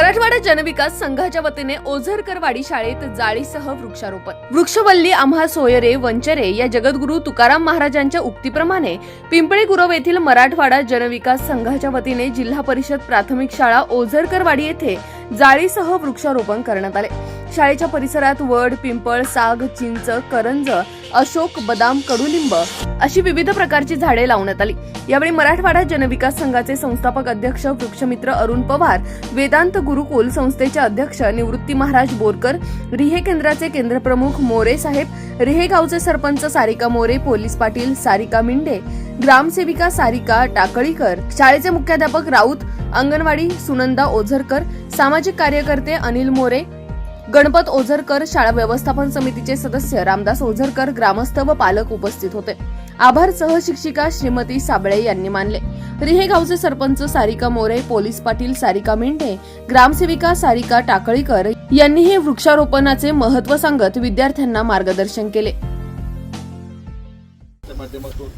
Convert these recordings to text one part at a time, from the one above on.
मराठवाडा जनविकास संघाच्या वतीने ओझरकरवाडी शाळेत जाळीसह वृक्षारोपण. वृक्षवल्ली आम्हा सोयरे वंचरे या जगद्गुरु तुकाराम महाराजांच्या उक्तीप्रमाणे पिंपळे गुरव येथील मराठवाडा जनविकास संघाच्या वतीने जिल्हा परिषद प्राथमिक शाळा ओझरकरवाडी येथे जाळीसह वृक्षारोपण करण्यात आले. शाळेच्या परिसरात वड पिंपळ साग चिंच करंज अशोक बदाम कडुलिंब अशी विविध प्रकारची झाडे लावण्यात आली. यावेळी मराठवाडा जनविकास संघाचे संस्थापक अध्यक्ष वृक्षमित्र अरुण पवार वेदांत गुरुकुल संस्थेचे अध्यक्ष निवृत्ती महाराज बोरकर रिहे केंद्राचे केंद्रप्रमुख मोरे साहेब रिहे गावचे सरपंच सारिका मोरे पोलीस पाटील सारिका मिंडे ग्रामसेविका सारिका टाकळीकर शाळेचे मुख्याध्यापक राऊत अंगणवाडी सुनंदा ओझरकर सामाजिक कार्यकर्ते अनिल मोरे गणपत ओझरकर शाळा व्यवस्थापन समितीचे सदस्य रामदास ओझरकर ग्रामस्थ व पालक उपस्थित होते. आभार सहशिक्षिका श्रीमती साबळे यांनी मानले. रिहे गावचे सरपंच सारिका मोरे पोलीस पाटील सारिका मेंढे ग्रामसेविका सारिका टाकळीकर यांनीही वृक्षारोपणाचे महत्त्व सांगत विद्यार्थ्यांना मार्गदर्शन केले. माध्यमातून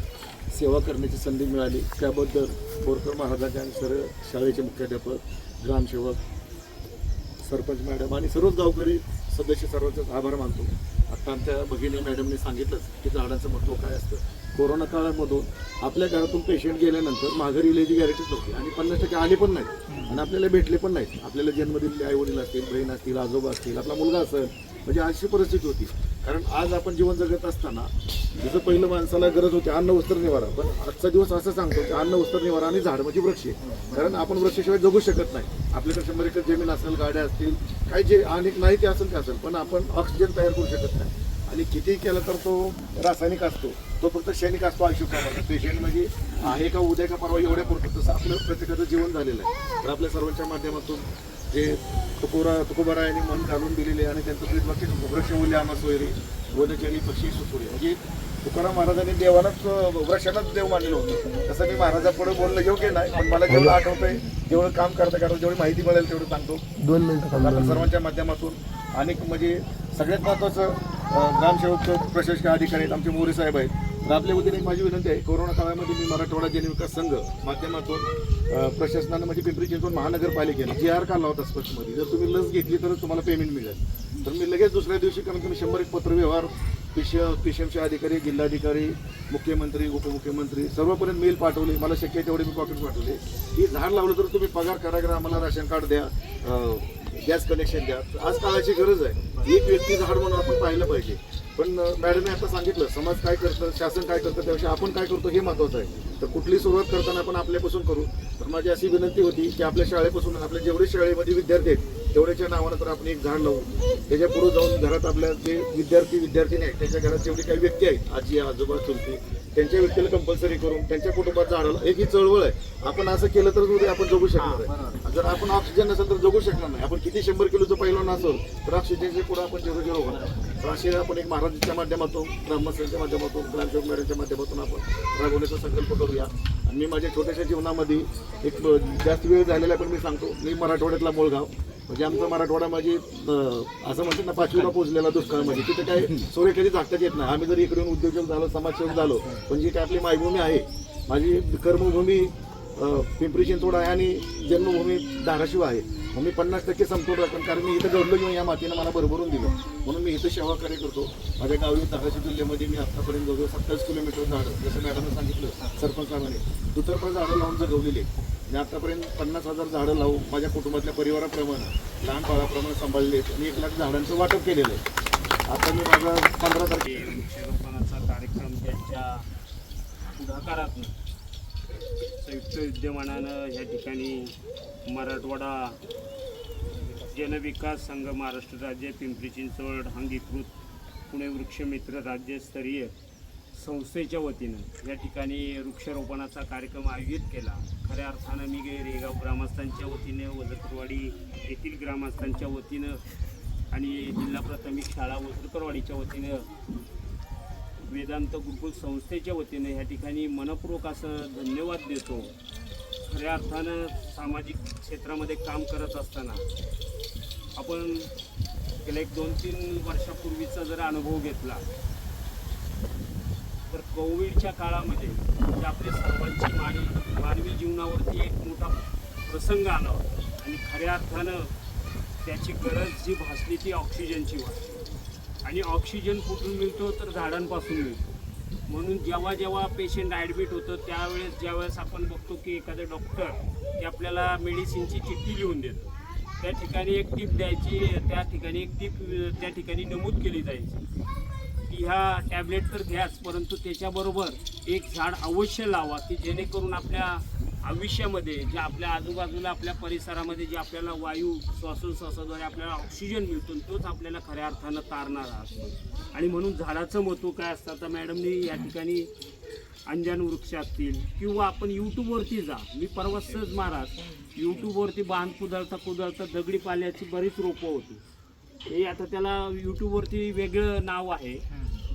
सेवा करण्याची संधी मिळाली. त्याबद्दल बोरकर महाराजांच्या सर्व शाळेचे मुख्याध्यापक ग्रामसेवक सरपंच मॅडम आणि सर्वच गावकरी सदस्य सर्वांचाच आभार मानतो. आत्ता आमच्या भगिनी मॅडमने सांगितलंच की झाडांचं महत्त्व काय असतं. कोरोना काळामधून आपल्या घरातून पेशंट गेल्यानंतर माघारी इल्याची गॅरंटीच नव्हती. आणि पन्नास टक्के आले पण नाहीत. आणि आपल्याला भेटले पण नाहीत. आपल्याला जन्म दिलेले आई वडील असतील बहीण असतील आजोबा असतील आपला मुलगा असेल म्हणजे अशी परिस्थिती होती. कारण आज आपण जीवन जगत असताना जसं पहिलं माणसाला गरज होती अन्न वस्त्र निवारा. पण आजचा दिवस असं सांगतो की अन्न वस्त्र निवारा आणि झाड म्हणजे वृक्ष आहे. कारण आपण वृक्षाशिवाय जगू शकत नाही. आपल्याकडे शंभर एकर जमीन असेल गाड्या असतील काही जे अनेक नाही ते असेल ते असेल पण आपण ऑक्सिजन तयार करू शकत नाही. आणि कितीही केला तर तो रासायनिक असतो. तो फक्त क्षणिक असतो आयुष्यप्रमाणे पेशंट म्हणजे आहे का उद्या का परवा एवढ्या पुरतं तसं आपलं प्रत्येकाचं जीवन झालेलं आहे. तर आपल्या सर्वांच्या माध्यमातून जे तुकोरा तुकोबारायांनी मन घालून दिलेले आणि त्यांचं प्रीत वाक्य वृक्ष मूल्य आम्हा सोयरी वनचरी पक्षी सुसुरी. म्हणजे तुकाराम महाराजांनी देवालाच अं, वृक्षालाच देव मानलं होतं. तसं मी महाराजापुढे बोलणं योग्य नाही पण मला जेवढं आठवतंय जेवढं काम करता करता जेवढी माहिती मिळेल तेवढं सांगतो. दोन मिनिटं. सर्वांच्या माध्यमातून अनेक म्हणजे सगळ्यात महत्त्वाचं ग्रामसेवक प्रशासकीय अधिकारी आहेत आमचे मोरे साहेब आहेत. तर आपल्या वतीने एक माझी विनंती आहे कोरोना काळामध्ये मी मराठवाडा जनविकास संघ माध्यमातून प्रशासनानं म्हणजे पिंपरी चिंचवड महानगरपालिकेनं जी आर काढला होता स्पष्टमध्ये जर तुम्ही लस घेतली तरच तुम्हाला पेमेंट मिळेल. तर मी लगेच दुसऱ्या दिवशी कारण कमी शंभर एक पत्रव्यवहार पिश पिशमचे अधिकारी जिल्हाधिकारी मुख्यमंत्री उपमुख्यमंत्री सर्वपर्यंत मेल पाठवले. मला शक्य आहे तेवढे मी पॉकेट पाठवले. की झाड लावलं तर तुम्ही पगार करा करा आम्हाला राशन कार्ड द्या गॅस कनेक्शन द्या. आज काळाची गरज आहे. एक व्यक्ती झाड म्हणून आपण पाहिलं पाहिजे. पण मॅडमने आता सांगितलं समाज काय करतं शासन काय करतं त्याविषयी आपण काय करतो हे महत्वाचं आहे. तर कुठली सुरुवात करताना आपण आपल्यापासून करू? तर माझी अशी विनंती होती की आपल्या शाळेपासून आपल्या जेवढे शाळेमध्ये विद्यार्थी आहेत तेवढ्याच्या नावानं तर आपण एक झाड लावू त्याच्या पुढे जाऊन घरात आपल्या जे विद्यार्थी विद्यार्थिनी आहेत त्याच्या घरात जेवढी काही व्यक्ती आहेत आजी आजोबा चुलती त्यांच्या व्यक्तीला कंपल्सरी करून त्यांच्या कुटुंबात झाडाला एक ही चळवळ आहे. आपण असं केलं तर उद्या आपण जगू शकणार आहे. जर आपण ऑक्सिजन नसेल तर जगू शकणार नाही. आपण किती शंभर किलोचं पहिलं नसेल तर ऑक्सिजनच्या पुढे आपण झिरो झिरो होणार. तर असे आपण एक महाराजांच्या माध्यमातून ब्रह्मसेनच्या माध्यमातून ग्रामसेवक मॅडमच्या माध्यमातून आपण राबवण्याचा संकल्प करूया. आणि मी माझ्या छोट्याशा जीवनामध्ये एक जास्त वेळ झालेला पण मी सांगतो मी मराठवाड्यातला मूळगाव म्हणजे आमचा मराठवाडा म्हणजे, माझी असं म्हणतात ना पाचवीला पोहोचलेला दुष्काळमध्ये म्हणजे, तिथे काय सोरे कधी झाकताच येत नाही. आम्ही जर इकडून उद्योजक झालो समाजसेवक झालो पण जी काय आपली मायभूमी आहे माझी कर्मभूमी पिंपरी चिंचवड आहे आणि जन्मभूमी धाराशिव आहे. मग मी पन्नास टक्के समतोल राखून कारण मी इथं घडलो घेऊन या मातीनं मला भरभरून दिलं. म्हणून मी इथं सेवा कार्य करतो. माझ्या गावी धाराशिव जिल्ह्यामध्ये मी आत्तापर्यंत जवळजवळ सत्तावीस किलोमीटर झाडं जसं मॅडमनं सांगितलं सरपंच साहेबांनी. दुतर्फा झाडं लावून जगवलेली मी आतापर्यंत पन्नास हजार झाडं लावून माझ्या कुटुंबातल्या परिवाराप्रमाणे लहान बाळाप्रमाणे सांभाळले आहेत. आणि एक लाख झाडांचं वाटप केलेलं आहे. आता मी माझा पंधरा तारखे वृक्षारोपणाचा कार्यक्रम त्यांच्या पुढाकारातून संयुक्त विद्यमानानं या ठिकाणी मराठवाडा जनविकास संघ महाराष्ट्र राज्य पिंपरी चिंचवड अंगीकृत पुणे वृक्षमित्र राज्यस्तरीय संस्थेच्या वतीनं या ठिकाणी वृक्षारोपणाचा कार्यक्रम आयोजित केला. खऱ्या अर्थानं मी गे- रेगाव ग्रामस्थांच्या वतीनं वजरकरवाडी येथील ग्रामस्थांच्या वतीनं आणि जिल्हा प्राथमिक शाळा वजरकरवाडीच्या वतीनं वेदांत गुरुकुल संस्थेच्या वतीनं ह्या ठिकाणी मनपूर्वक असं धन्यवाद देतो. खऱ्या अर्थानं सामाजिक क्षेत्रामध्ये काम करत असताना आपण गेल्या एक दोन तीन वर्षापूर्वीचा जर अनुभव घेतला कोविडच्या काळामध्ये म्हणजे आपल्या सर्वांची मानवी मानवी जीवनावरती एक मोठा प्रसंग आला होता. आणि खऱ्या अर्थानं त्याची गरज जी भासली ती ऑक्सिजनची वाटली आणि ऑक्सिजन कुठून मिळतो तर झाडांपासून मिळतो. म्हणून जेव्हा जेव्हा पेशंट ॲडमिट होतं त्यावेळेस ज्यावेळेस आपण बघतो की एखादं डॉक्टर ते आपल्याला मेडिसिनची चिठ्ठी लिहून देतो. त्या ठिकाणी एक टीप द्यायची त्या ठिकाणी एक टीप त्या ठिकाणी नमूद केली जायची. ह्या टॅबलेट तर घ्याच परंतु त्याच्याबरोबर एक झाड अवश्य लावा की जेणेकरून आपल्या आयुष्यामध्ये जे आपल्या आजूबाजूला आपल्या परिसरामध्ये जे आपल्याला वायू श्वासोश्वासाद्वारे आपल्याला ऑक्सिजन मिळतो तोच आपल्याला खऱ्या अर्थानं तारणारा असतो आणि म्हणून झाडाचं महत्त्व काय असतं? आता मॅडमनी या ठिकाणी अंजन वृक्ष असतील किंवा आपण यूट्यूबवरती जा. मी परवा सहज महाराज यूट्यूबवरती बांध कुदळता कुदळता दगडी पाल्याची बरीच रोपं होती. हे आता त्याला यूट्यूबवरती वेगळं नाव आहे.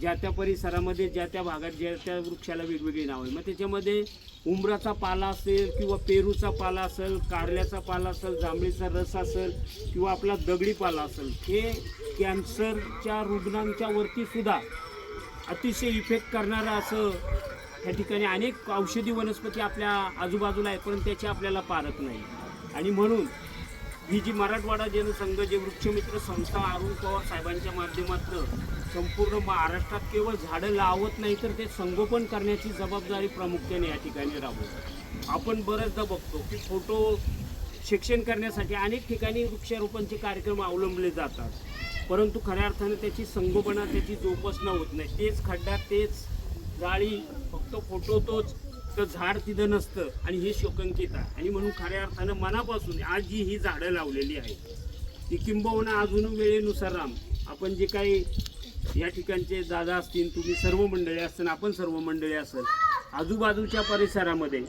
ज्या त्या परिसरामध्ये ज्या त्या भागात ज्या त्या वृक्षाला वेगवेगळी नाव आहे मग त्याच्यामध्ये उंबराचा पाला असेल किंवा पेरूचा पाला असेल कारल्याचा पाला असेल जांभळीचा रस असेल किंवा आपला दगडी पाला असेल हे कॅन्सरच्या रुग्णांच्या वरतीसुद्धा अतिशय इफेक्ट करणारं असं ह्या ठिकाणी अनेक औषधी वनस्पती आपल्या आजूबाजूला आहेत पण त्याची आपल्याला पारख नाही. आणि म्हणून ही जी मराठवाडा जनसंघ जे वृक्षमित्र संस्था अरुण पवार साहेबांच्या माध्यमातून संपूर्ण महाराष्ट्रात केवळ झाडं लावत नाही तर ते संगोपन करण्याची जबाबदारी प्रामुख्याने या ठिकाणी राबवतात. आपण बऱ्याचदा बघतो की फोटो शिक्षण करण्यासाठी अनेक ठिकाणी वृक्षारोपणचे कार्यक्रम अवलंबले जातात. परंतु खऱ्या अर्थाने त्याची संगोपना त्याची जोपासना होत नाही. तेच खड्डा तेच जाळी फक्त फोटो तोच तर झाड तिथं नसतं आणि हे शोकंकित आहे. आणि म्हणून खऱ्या अर्थानं मनापासून आज जी ही झाडं लावलेली आहेत. ती किंबहुना अजून वेळेनुसार राम. आपण जे काही या ठिकाणचे दादा असतील तुम्ही सर्व मंडळी असतील आपण सर्व मंडळी असाल आजूबाजूच्या परिसरामध्ये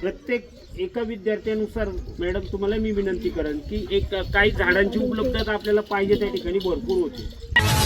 प्रत्येक एका विद्यार्थ्यानुसार मॅडम तुम्हाला मी विनंती करेन की एक काही झाडांची उपलब्धता आपल्याला पाहिजे त्या ठिकाणी भरपूर होते.